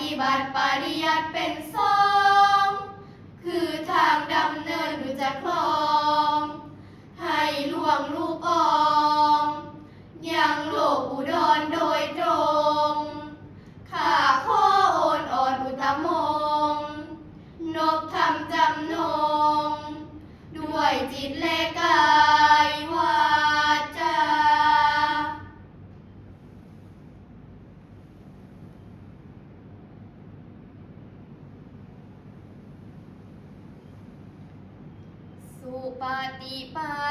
ฏิบัติปริยัติเป็นสองคือทางดำเนินดูจะคลอง ให้ล่วงลูปอองยังโลกอุดรโดยตรงข้าข้อโอนอ่อนอุตมง นบทำจำนง ด้วยจิตเลก 一八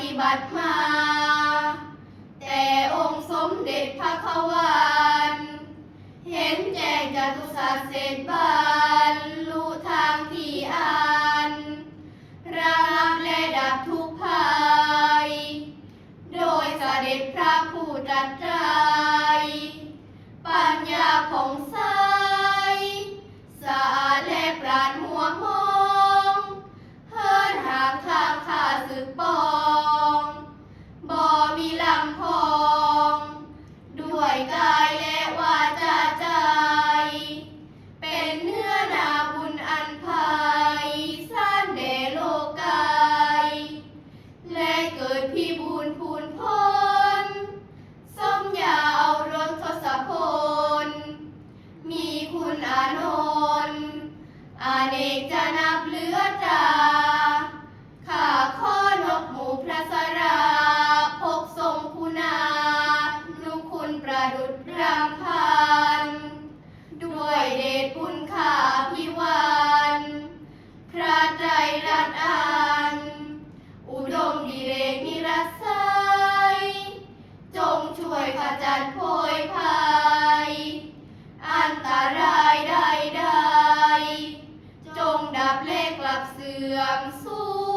ฏิบัติมา แต่องค์สมเด็จพระขวันเห็นแจ้งจตุศาสตร์เสร็บานลู่ทางที่อันระงับและดับทุกภัย โดยสเสด็จพระผู้ตรัสใจปัญญาผองใสสะอาดและปราศ จงดับเลขกลับเสื่อมสู้